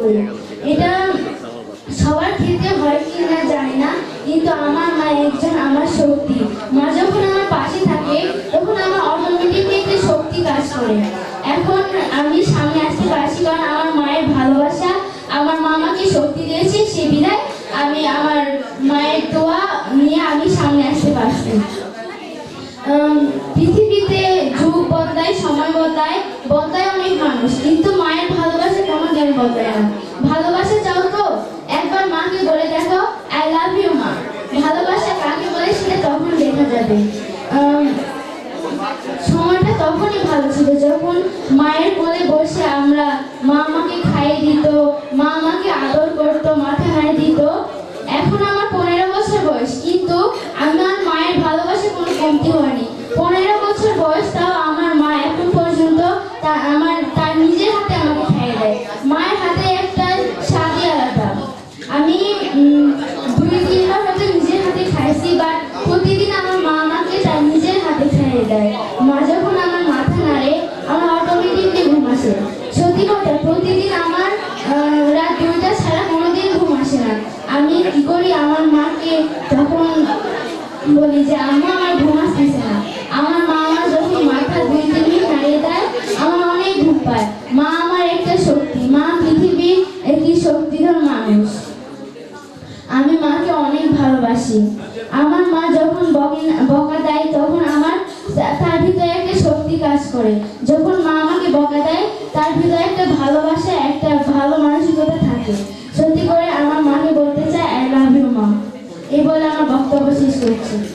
করি, এটা সবার ক্ষেত্রে হয় কি না জানি না, কিন্তু আমার মা একজন আমার শক্তি। মা যখন আমার পাশে থাকে, তখন আমার অটোমেটিকলি একটা শক্তি কাজ করে। এখন আমি সামনে আসতে পারছি কারণ আমার মায়ের ভালোবাসা, আমার মা আমাকে শক্তি দিয়েছে, সে বিধায় আমি আমার মায়ের দোয়া নিয়ে আমি সামনে আসতে পারছি। পৃথিবীতে যুগ বদলায়, সময় বদলায় বদলায় অনেক মানুষ, কিন্তু ভালোবাসা ভালোবাসা চাও তো? একবার মাকে বলে দেখো আই লাভ ইউ মা। ভালোবাসা কাকে বলে সেটা তখন দেখা যাবে। সময়টা তখনই ভালো ছিল যখন মায়ের কোলে বসে আমরা মা আমাকে খাইয়ে দিত, মা আমাকে আদর করতো, মাথা হাই দিত। এখন আমার পনেরো বছর বয়স, কিন্তু আমার মায়ের ভালোবাসা কোনো কমতি হয়নি। পনেরো বছর বয়স তাও আমার মা এখন পর্যন্ত তা আমার, তার নিজের হাতে আমাকে খাইয়ে দেয় মায়ের হাতে একটা স্বাদই আলাদা আমি উম, দুই তিনবার হয়তো নিজের হাতে প্রতিদিন আমার মা আমাকে তার নিজের হাতে খাইয়ে দেয়। মা যখন আমার মাথা নাড়ে, আমার অটোমেটিকলি ঘুম আসে। সত্যি কথা, প্রতিদিন আমার রাত দুইটা ছাড়া কোনোদিন ঘুম আসে না। আমি কি করি, আমার মাকে তখন বলি যে, আম্মা, আমার ঘুম আসতেছে না। আমার মা আমার যখন মাথা দুই তিন মিনিট নাড়িয়ে দেয়, আমার অনেক ঘুম পায়। মা আমার একটা শক্তি। মা পৃথিবীর একটি শক্তিধর মানুষ। আমি মাকে অনেক ভালোবাসি। আমার মা যখন বকে- দেয়, তখন আমার তার ভিতরে একটা শক্তি কাজ করে। যখন মা আমাকে বকা দেয়, তার ভিতরে একটা ভালোবাসা, একটা ভালো মানসিকতা থাকে। সত্যি করে আমার মাকে বলতে চাই আই লাভ ইউ মা। এই বলে আমার বক্তব্য শেষ করছি।